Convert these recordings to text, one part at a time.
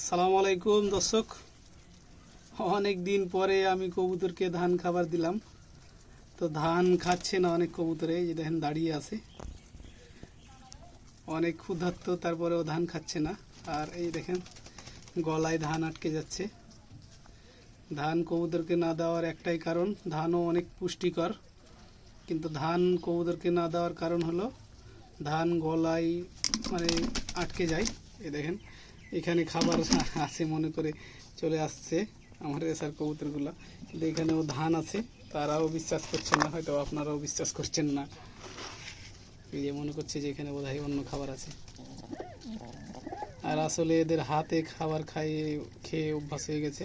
আসসালামু আলাইকুম, দর্শক। অনেক দিন পরে আমি কবুতরকে ধান খাবার দিলাম। তো ধান খাচ্ছে না অনেক কবুতরে যে দেখেন দাঁড়িয়ে আছে। অনেক ক্ষুধার্ত, তারপরেও ধান খাচ্ছে না। আর এই দেখেন, গলায় ধান আটকে যাচ্ছে। ধান কবুতরকে না দেওয়ার একটাই কারণ, ধানও অনেক পুষ্টিকর। কিন্তু ধান কবুতরকে না দেওয়ার কারণ হলো, ধান গলায় মানে আটকে যায়। এই দেখেন এখানে খাবার আছে মনে করে চলে আসছে আমার রেসার কবুতরগুলো। কিন্তু এখানেও ধান আছে, তারাও বিশ্বাস করছে না, হয়তো আপনারাও বিশ্বাস করছেন না। এই যে মনে করছে যে এখানে বোধহয় অন্য খাবার আছে। আর আসলে এদের হাতে খাবার খাইয়ে, খেয়ে অভ্যাস হয়ে গেছে।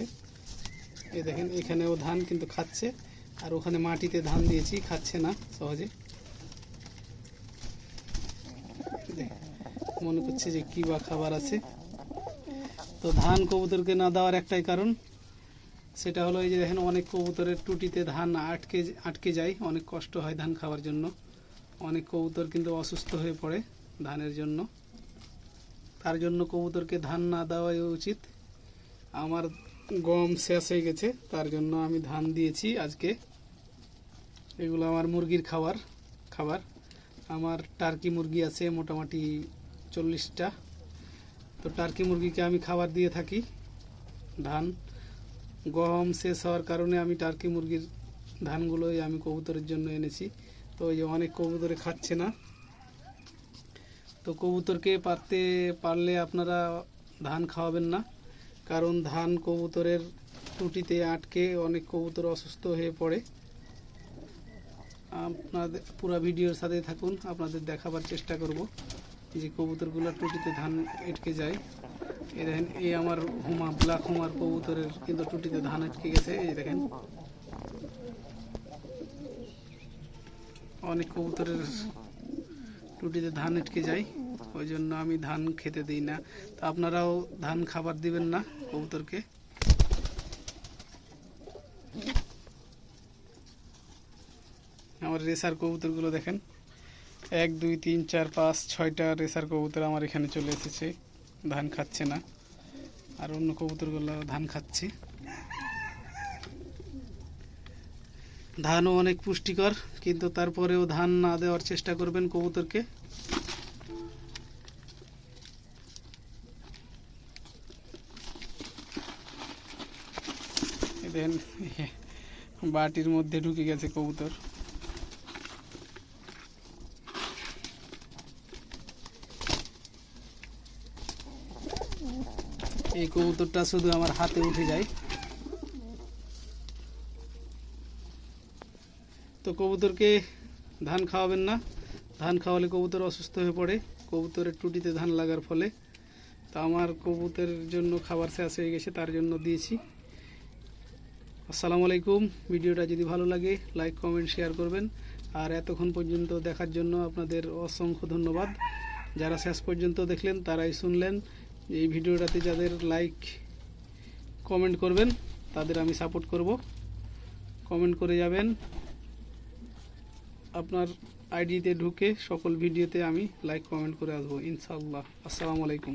এ দেখেন, এখানেও ধান কিন্তু খাচ্ছে, আর ওখানে মাটিতে ধান দিয়েছি, খাচ্ছে না সহজে। মনে করছে যে কি বা খাবার আছে। তো ধান কবুতরকে না দেওয়ার একটাই কারণ, সেটা হলো এই যে দেখেন অনেক কবুতরের টুটিতে ধান আটকে আটকে যায়, অনেক কষ্ট হয় ধান খাওয়ার জন্য। অনেক কবুতর কিন্তু অসুস্থ হয়ে পড়ে ধানের জন্য। তার জন্য কবুতরকে ধান না দেওয়াই উচিত। আমার গম শেষ হয়ে গেছে, তার জন্য আমি ধান দিয়েছি আজকে। এগুলো আমার মুরগির খাবার খাবার। আমার টার্কি মুরগি আছে মোটামুটি চল্লিশটা। তো টার্কি মুরগিকে আমি খাবার দিয়ে থাকি, ধান। গম শেষ হওয়ার কারণে আমি টার্কি মুরগির ধানগুলোই আমি কবুতরের জন্য এনেছি। তো এই যে অনেক কবুতরে খাচ্ছে না। তো কবুতরকে পারতে, পারলে আপনারা ধান খাওয়াবেন না। কারণ ধান কবুতরের টুটিতে আটকে অনেক কবুতর অসুস্থ হয়ে পড়ে। আপনাদের পুরো ভিডিওর সাথে থাকুন, আপনাদের দেখাবার চেষ্টা করব। যে কবুতরগুলো টুটিতে ধান আটকে যায়, এই দেখেন, এই আমার হুমা, ব্ল্যাক হুমার কবুতরের কিন্তু টুটিতে ধান আটকে গেছে, এই দেখেন। অনেক কবুতরের টুটিতে ধান আটকে যায়, ওই জন্য আমি ধান খেতে দিই না। তো আপনারাও ধান খাবার দিবেন না কবুতরকে? আমার রেসার কবুতরগুলো দেখেন। এক, দুই, তিন, চার, পাঁচ, ছয়টা রেসার কবুতর আমার এখানে চলে এসেছে। ধান খাচ্ছে না। আর অন্য কবুতরগুলো ধান খাচ্ছে। ধানও অনেক পুষ্টিকর, কিন্তু তারপরেও ধান না দেওয়ার চেষ্টা করবেন কবুতরকে। দেখেন, বাটির মধ্যে ঢুকে গেছে কবুতর। এই কবুতরটা শুধু আমার হাতে উঠে যায়। তো কবুতরকে ধান খাওয়াবেন না। ধান খাওয়ালে কবুতর অসুস্থ হয়ে পড়ে। কবুতরের টুটিতে ধান লাগার ফলে। তো আমার কবুতরের জন্য খাবার শেষ হয়ে গেছে, তার জন্য দিয়েছি। আসসালামু আলাইকুম। ভিডিওটা যদি ভালো লাগে লাইক কমেন্ট শেয়ার করবেন। আর এতক্ষণ পর্যন্ত দেখার জন্য আপনাদের অসংখ্য ধন্যবাদ। যারা শেষ পর্যন্ত দেখলেন, তারাই শুনলেন। এই ভিডিওটাতে যাদের লাইক কমেন্ট করবেন, তাদের আমি সাপোর্ট করব। কমেন্ট করে যাবেন। আপনার আইডিতে ঢুকে সকল ভিডিওতে আমি লাইক কমেন্ট করে আসব ইনশাল্লাহ আসসালামু আলাইকুম।